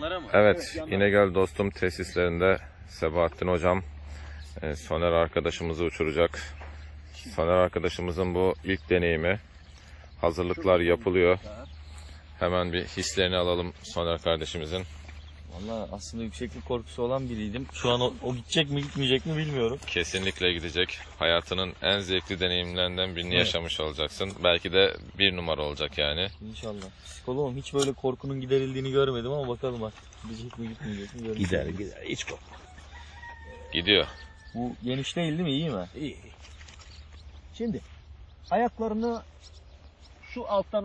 Bunlara mı? Evet, İnegöl Dostum tesislerinde Sebahattin Hocam e, Soner arkadaşımızı uçuracak. Soner arkadaşımızın bu ilk deneyimi. Hazırlıklar yapılıyor. Hemen bir hislerini alalım Soner kardeşimizin. Valla aslında yükseklik korkusu olan biriydim. Şu an o, o gidecek mi gitmeyecek mi bilmiyorum. Kesinlikle gidecek. Hayatının en zevkli deneyimlerinden birini Evet. yaşamış olacaksın. Belki de bir numara olacak yani. İnşallah. Psikoloğum hiç böyle korkunun giderildiğini görmedim ama bakalım artık. Gidecek mi gitmeyecek mi göreceğiz. Gider gider hiç korkma. Gidiyor. Bu geniş değil değil mi? İyi mi? İyi. iyi. Şimdi ayaklarını şu alttan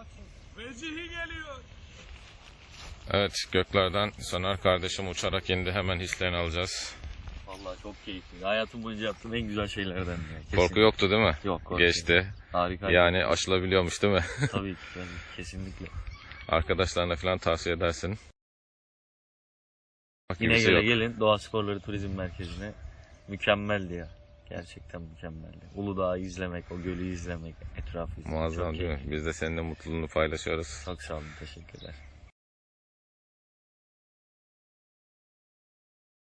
o Evet, göklerden Soner kardeşim uçarak indi. Hemen hislerini alacağız. Vallahi çok keyifli. Hayatım boyunca yaptığım en güzel şeylerden. Ya. Kesin. Korku yoktu değil mi? Yok. Korku. Geçti. Harika. Yani aşılabiliyormuş değil mi? Tabii ki. tabii. Kesinlikle. Arkadaşlarına falan tavsiye edersin. Bak gibisi İnegöl'e yok. gelin Doğa Sporları Turizm Merkezi'ne. Mükemmeldi ya. Gerçekten mükemmeldi. Uludağ'ı izlemek, o gölü izlemek, etrafı izlemek. Muazzam çok değil mi? Biz de seninle mutluluğunu paylaşıyoruz. Çok sağ olun. Teşekkürler.